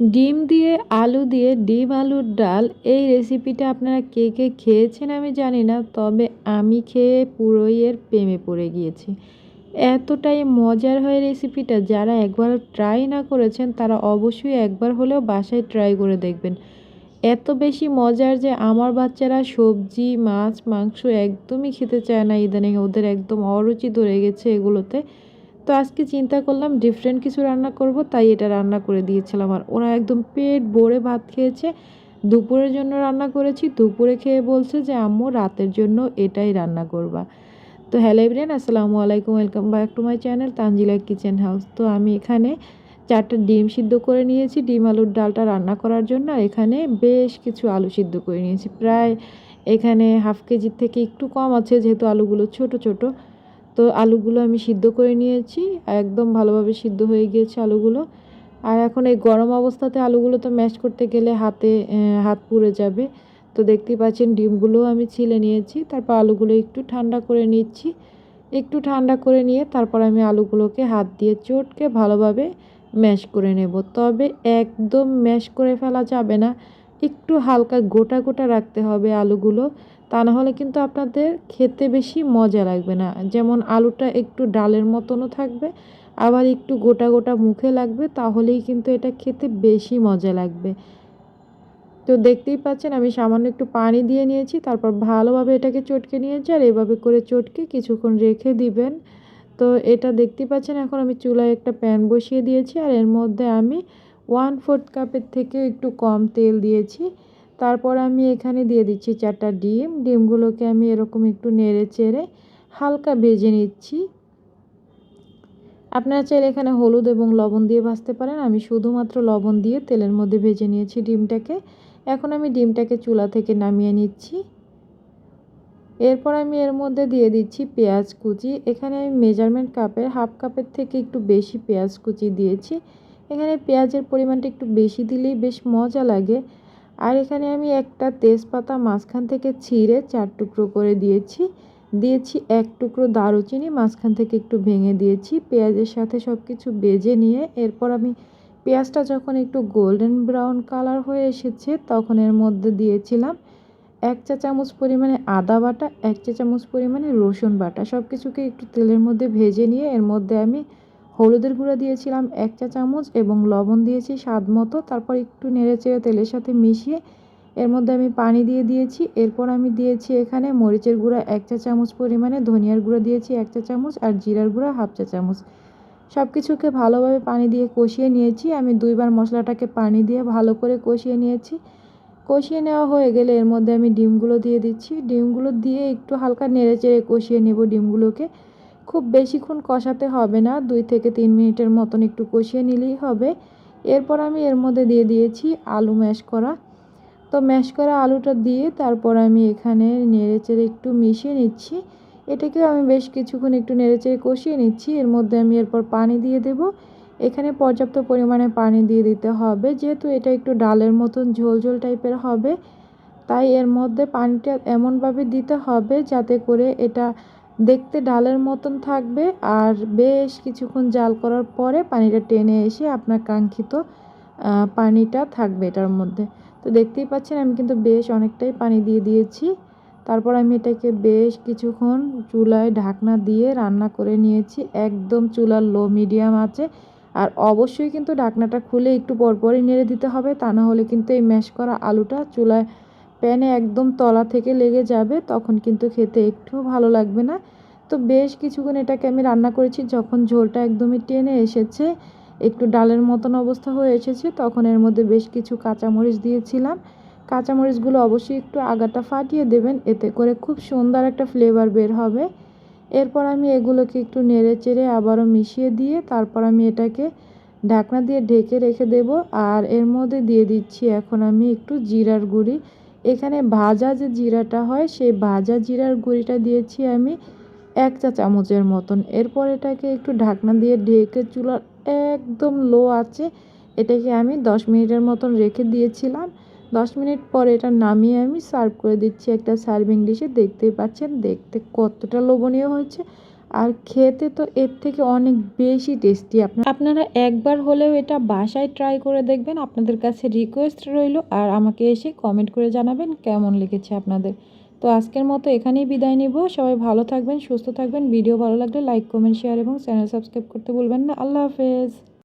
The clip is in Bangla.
ডিম দিয়ে, আলু দিয়ে, ডিম, আলুর ডাল, এই রেসিপিটা আপনারা কে কে খেয়েছেন আমি জানি না, তবে আমি খেয়ে পুরোই এর প্রেমে পড়ে গিয়েছি। এতটাই মজার হয় রেসিপিটা যারা একবার ট্রাই না করেছেন, তারা অবশ্যই একবার হলেও বাসায় ট্রাই করে দেখবেন। এত বেশি মজার যে আমার বাচ্চারা সবজি, মাছ, মাংস একদমই খেতে চায় না ইদানিং, ওদের একদম অরুচি ধরে গেছে এগুলোতে। তো আজকে চিন্তা করলাম ডিফারেন্ট কিছু রান্না করব, তাই এটা রান্না করে দিয়েছিলাম। আর ওরা একদম পেট ভরে ভাত খেয়েছে। দুপুরের জন্য রান্না করেছি, দুপুরে খেয়ে বলছে যে, আম্মু, রাতের জন্য এটাই রান্না করবা। তো হ্যালো ইব্রেন আসসালামু আলাইকুম welcome back to my channel Tanzila kitchen house তো আমি এখানে চারটা ডিম সিদ্ধ করে নিয়েছি, ডিম আলুর ডালটা রান্না করার জন্য। এখানে বেশ কিছু আলু সিদ্ধ করে নিয়েছি। প্রায় এখানে হাফ কেজির থেকে একটু কম আছে, যেহেতু আলুগুলো ছোট ছোট। তো আলুগুলো আমি সিদ্ধ করে নিয়েছি, একদম ভালোভাবে সিদ্ধ হয়ে গিয়েছে আলুগুলো। আর এখন এই গরম অবস্থাতে আলুগুলো তো ম্যাশ করতে গেলে হাতে হাত পুড়ে যাবে। তো দেখতেই পাচ্ছেন ডিমগুলোও আমি ছিলে নিয়েছি, তারপর আলুগুলো একটু ঠান্ডা করে নিচ্ছি। একটু ঠান্ডা করে নিয়ে তারপর আমি আলুগুলোকে হাত দিয়ে চটকে ভালোভাবে ম্যাশ করে নেব। তবে একদম ম্যাশ করে ফেলা যাবে না, একটু হালকা গোটা গোটা রাখতে হবে আলুগুলো। তা না হলে কিন্তু আপনাদের খেতে বেশি মজা লাগবে না। যেমন আলুটা একটু ডালের মতনও থাকবে, আবার একটু গোটা গোটা মুখে লাগবে, তাহলেই কিন্তু এটা খেতে বেশি মজা লাগবে। তো দেখতেই পাচ্ছেন আমি সামান্য একটু পানি দিয়ে নিয়েছি, তারপর ভালোভাবে এটাকে চটকে নিয়েছি আর এভাবে করে চটকে কিছুক্ষণ রেখে দিবেন। তো এটা দেখতেই পাচ্ছেন এখন আমি চুলায় একটা প্যান বসিয়ে দিয়েছি আর এর মধ্যে আমি ওয়ান ফোর্থ কাপের থেকে একটু কম তেল দিয়েছি। তারপর আমি এখানে দিয়ে দিচ্ছি চারটা ডিম। ডিমগুলোকে আমি এরকম একটু নেড়ে চেড়ে হালকা ভেজে নিচ্ছি। আপনারা চাইলে এখানে হলুদ এবং লবণ দিয়ে ভাজতে পারেন। আমি শুধুমাত্র লবণ দিয়ে তেলের মধ্যে ভেজে নিয়েছি ডিমটাকে। এখন আমি ডিমটাকে চুলা থেকে নামিয়ে নিচ্ছি। এরপর আমি এর মধ্যে দিয়ে দিচ্ছি পেঁয়াজ কুচি। এখানে আমি মেজারমেন্ট কাপের, হাফ কাপের থেকে একটু বেশি পেঁয়াজ কুচি দিয়েছি। এখানে পেঁয়াজের পরিমাণটা একটু বেশি দিলেই বেশ মজা লাগে। আর এখানে আমি একটা তেজপাতা মাঝখান থেকে ছিঁড়ে চার টুকরো করে দিয়েছি। দিয়েছি এক টুকরো দারুচিনি, মাঝখান থেকে একটু ভেঙে দিয়েছি। পেঁয়াজের সাথে সব কিছু বেজে নিয়ে এরপর আমি পেঁয়াজটা যখন একটু গোল্ডেন ব্রাউন কালার হয়ে এসেছে, তখন এর মধ্যে দিয়েছিলাম এক চা চামচ পরিমাণে আদা বাটা, এক চা চামচ পরিমাণে রসুন বাটা। সব কিছুকে একটু তেলের মধ্যে ভেজে নিয়ে এর মধ্যে আমি হলুদের গুঁড়ো দিয়েছিলাম এক চা চামচ এবং লবণ দিয়েছি স্বাদ মতো। তারপর একটু নেড়ে চেড়ে তেলের সাথে মিশিয়ে এর মধ্যে আমি পানি দিয়ে দিয়েছি। এরপর আমি দিয়েছি এখানে মরিচের গুঁড়া এক চা চামচ পরিমাণে, ধনিয়ার গুঁড়ো দিয়েছি এক চা চামচ আর জিরার গুঁড়া হাফ চা চামচ। সব কিছুকে ভালোভাবে পানি দিয়ে কষিয়ে নিয়েছি। আমি দুইবার মশলাটাকে পানি দিয়ে ভালো করে কষিয়ে নিয়েছি। কষিয়ে নেওয়া হয়ে গেলে এর মধ্যে আমি ডিমগুলো দিয়ে দিচ্ছি। ডিমগুলো দিয়ে একটু হালকা নেড়ে চেড়ে কষিয়ে নেব ডিমগুলোকে। খুব বেশিক্ষণ কষাতে হবে না, দুই থেকে তিন মিনিটের মতন একটু কষিয়ে নিলেই হবে। এরপর আমি এর মধ্যে দিয়ে দিয়েছি আলু ম্যাশ করা। তো ম্যাশ করা আলুটা দিয়ে তারপর আমি এখানে নেড়ে চেড়ে একটু মিশিয়ে নিচ্ছি। এটাকেও আমি বেশ কিছুক্ষণ একটু নেড়ে চেড়ে কষিয়ে নিচ্ছি। এর মধ্যে আমি এরপর পানি দিয়ে দেব। এখানে পর্যাপ্ত পরিমাণে পানি দিয়ে দিতে হবে। যেহেতু এটা একটু ডালের মতন ঝোল ঝোল টাইপের হবে, তাই এর মধ্যে পানিটা এমনভাবে দিতে হবে যাতে করে এটা দেখতে ডালের মতন থাকবে আর বেশ কিছুক্ষণ জাল করার পরে পানিটা টেনে এসে আপনার কাঙ্ক্ষিত পানিটা থাকবে এটার মধ্যে। তো দেখতেই পাচ্ছেন আমি কিন্তু বেশ অনেকটাই পানি দিয়ে দিয়েছি। তারপর আমি এটাকে বেশ কিছুক্ষণ চুলায় ঢাকনা দিয়ে রান্না করে নিয়েছি। একদম চুলার লো মিডিয়াম আছে। আর অবশ্যই কিন্তু ঢাকনাটা খুলে একটু পরপরই নেড়ে দিতে হবে। তা না হলে কিন্তু এই ম্যাশ করা আলুটা চুলায় প্যানে একদম তলা থেকে লেগে যাবে, তখন কিন্তু খেতে একটুও ভালো লাগবে না। তো বেশ কিছুক্ষণ এটাকে আমি রান্না করেছি, যখন ঝোলটা একদমই টেনে এসেছে, একটু ডালের মতন অবস্থা হয়ে এসেছে, তখন এর মধ্যে বেশ কিছু কাঁচামরিচ দিয়েছিলাম। কাঁচামরিচগুলো অবশ্যই একটু আগাটা ফাটিয়ে দেবেন, এতে করে খুব সুন্দর একটা ফ্লেভার বের হবে। এরপর আমি এগুলোকে একটু নেড়ে চেড়ে আবারও মিশিয়ে দিয়ে, তারপর আমি এটাকে ঢাকনা দিয়ে ঢেকে রেখে দেব, আর এর মধ্যে দিয়ে দিচ্ছি এখন আমি একটু জিরার গুঁড়ি। এখানে ভাজা যে জিরাটা হয়, সেই ভাজা জিরার গুঁড়িটা দিয়েছি আমি এক চা চামচের মতন। এরপর এটাকে একটু ঢাকনা দিয়ে ঢেকে চুলার একদম লো আছে এটাকে আমি দশ মিনিটের মতন রেখে দিয়েছিলাম। দশ মিনিট পর এটা নামিয়ে আমি সার্ভ করে দিচ্ছি একটা সার্ভিং ডিশে। দেখতেই পাচ্ছেন, দেখতে কতটা লোভনীয় হয়েছে। আর খেতে তো এর থেকে অনেক বেশি টেস্টি আপনার। আপনারা একবার হলেও এটা বাসায় ট্রাই করে দেখবেন, আপনাদের কাছে রিকোয়েস্ট রইল আর আমাকে এসে কমেন্ট করে জানাবেন কেমন লেগেছে আপনাদের। তো আজকের মতো এখানেই বিদায় নিব। সবাই ভালো থাকবেন, সুস্থ থাকবেন। ভিডিও ভালো লাগলে লাইক কমেন্ট শেয়ার এবং চ্যানেল সাবস্ক্রাইব করতে ভুলবেন না। আল্লাহ হাফেজ।